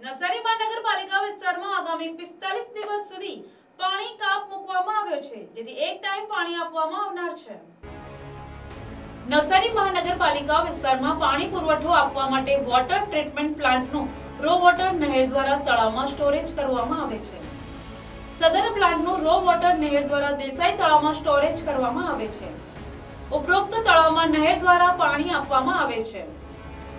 નવસારી મહાનગરપાલિકા વિસ્તારમાં આગામી પિસ્તાલીસ દિવસ સુધી પાણી કાપ મૂકવામાં આવ્યો છે. જેથી એક ટાઈમ પાણી આપવામાં આવનાર છે. નવસારી મહાનગરપાલિકા વિસ્તારમાં પાણી પુરવઠો આપવા માટે વોટર ટ્રીટમેન્ટ પ્લાન્ટનું રો વોટર નહેર દ્વારા તળાવમાં સ્ટોરેજ કરવામાં આવે છે. સદર પ્લાન્ટનું રો વોટર નહેર દ્વારા દેસાઈ તળાવમાં સ્ટોરેજ કરવામાં આવે છે. ઉપરોક્ત તળાવમાં નહેર દ્વારા પાણી આપવામાં આવે છે.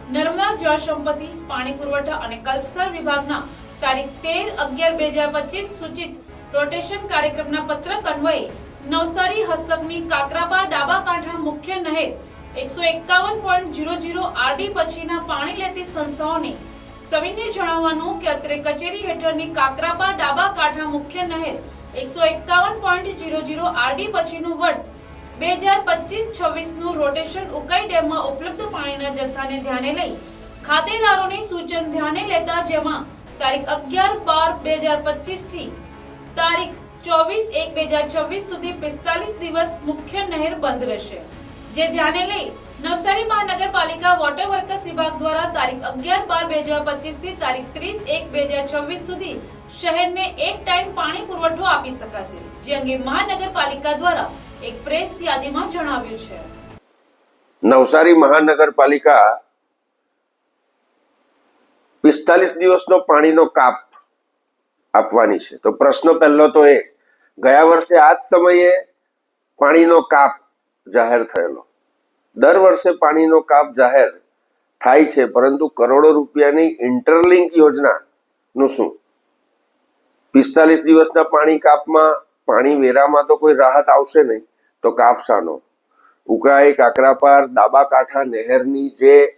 નર્મદા જળ સંપત્તિ, પાણી પુરવઠા અને કલ્પસર વિભાગના તારીખ તેર અગિયાર બે હજાર પચીસ સૂચિત રોટેશન કાર્યક્રમના પત્રક અન્વયે નવસારી હસ્તકની કાકરાપા ડાબા કાંઠા મુખ્ય નહેર એકસો એકાવન પોઈન્ટ જીરો જીરો આરડી પછીના પાણી લેતી સંસ્થાઓને સવિનય જણાવવાનું કે અત્રે કચેરી હેઠળની કાકરાપા ડાબા કાંઠા મુખ્ય નહેર એકસો એકાવન પોઈન્ટ જીરો જીરો આરડી પછીનું વર્ષ બે હજાર પચીસ છવ્વીસનું રોટેશન ઉકાઈ ડેમમાં ઉપલબ્ધ પાણીના જથ્થાને ધ્યાને લઈ ખાતેદારોની સૂચન ધ્યાને લેતા જેમાં તારીખ અગિયાર બાર બે હજાર પચીસથી તારીખ ચોવીસ એક બે હજાર છવ્વીસ સુધી પિસ્તાલીસ દિવસ મુખ્ય નહેર બંધ રહેશે. જે ધ્યાને લઈ નવસારી મહાનગરપાલિકા વોટર વર્કર્સ વિભાગ દ્વારા તારીખ અગિયાર બાર બે હજાર પચીસથી તારીખ ત્રીસ એક બે હજાર છવ્વીસ સુધી શહેરને એક ટાઈમ પાણી પુરવઠો આપી શકાશે. જે અંગે મહાનગરપાલિકા દ્વારા એક પ્રેસ યાદીમાં જણાવ્યું છે. નવસારી મહાનગરપાલિકા પિસ્તાલીસ દિવસનો પાણીનો કાપ આપવાની છે. તો પ્રશ્ન પહેલો તો એ, ગયા વર્ષે આ જ સમયે પાણીનો કાપ જાહેર થયેલો. દર વર્ષે પાણીનો કાપ જાહેર થાય છે, પરંતુ કરોડો રૂપિયાની ઇન્ટરલિંક યોજનાનું શું? પિસ્તાલીસ દિવસના પાણી કાપમાં પાણી વેરામાં તો કોઈ રાહત આવશે નહીં. તો કાપસાનો. ઉકાઈ કાકરાપાર દાબા કાંઠા નહેરની જે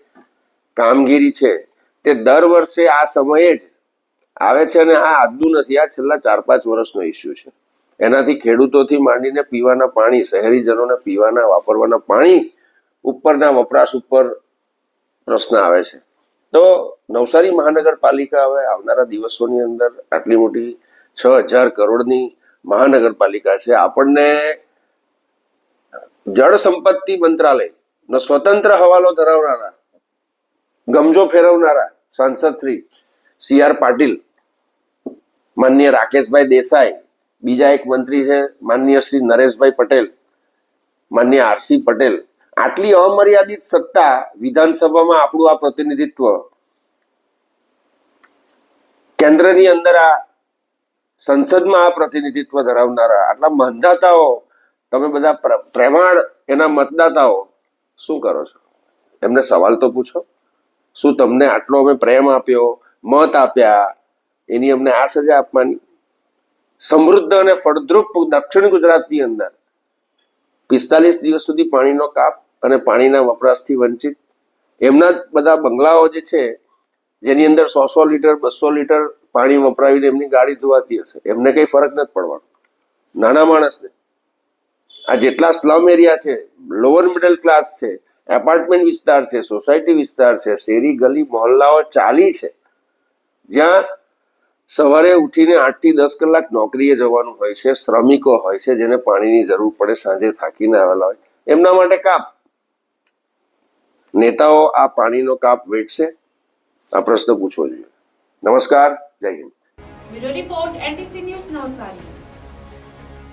કામગીરી છે, તે દર વર્ષે આ સમયે જ આવે છે અને આ આજનું નથી, આ છેલ્લા ચાર પાંચ વર્ષનો ઇસ્યુ છે. એનાથી ખેડૂતોથી માંડીને પીવાના પાણી, શહેરીજનોને પીવાના, વાપરવાના પાણી ઉપરના વપરાશ ઉપર પ્રશ્ન આવે છે. તો નવસારી મહાનગરપાલિકા હવે આવનારા દિવસોની અંદર આટલી મોટી છ હજાર કરોડની મહાનગરપાલિકા છે. આપણને જળ સંપત્તિ મંત્રાલય સ્વતંત્ર હવાલો ધરાવનારા, ગમજો ફેરવનારા સાંસદ શ્રી સી આર પાટીલ, માન્ય રાકેશભાઈ દેસાઈ, બીજા એક મંત્રી છે, માન્ય શ્રી નરેશભાઈ પટેલ, માન્ય આરસી પટેલ, આટલી અમર્યાદિત સત્તા વિધાનસભામાં આપણું આ પ્રતિનિધિત્વ કેન્દ્રની અંદર આ સંસદમાં આ પ્રતિનિધિત્વ ધરાવનારા આટલા મતદાતાઓ તમે બધા પ્ર- પ્રેમાળ એના મતદાતાઓ શું કરો છો? એમને સવાલ તો પૂછો. શું તમને આટલો અમે પ્રેમ આપ્યો, મત આપ્યા? એની અમને આ સજા આપવાની? સમૃદ્ધ અને ફળદ્રુપ દક્ષિણ ગુજરાતની અંદર પિસ્તાલીસ દિવસ સુધી પાણીનો કાપ અને પાણીના વપરાશથી વંચિત એમના બધા બંગલાઓ જે છે, જેની અંદર સો સો લીટર, બસો લીટર પાણી વપરાવીને એમની ગાડી ધોવાતી હશે. એમને કઈ ફરક નથી પડવાનો. નાના માણસને આ જેટલા સ્લમ એરિયા છે લોઅર મિડલ ક્લાસ છે એપાર્ટમેન્ટ વિસ્તાર છે સોસાયટી વિસ્તાર છે, શેરી, ગલી, મહોલ્લાઓ ચાલી છે. જ્યાં સવારે ઉઠીને આઠથી દસ કલાક નોકરીએ જવાનું હોય છે, શ્રમિકો હોય છે, જેને પાણીની જરૂર પડે, સાંજે થાકીને આવેલા હોય. એમના માટે કાપ. નેતાઓ આ પાણીનો કાપ વેઠશે? આ પ્રશ્ન પૂછવો જોઈએ. નમસ્કાર, જય Hind. Report, NTC news Navsari.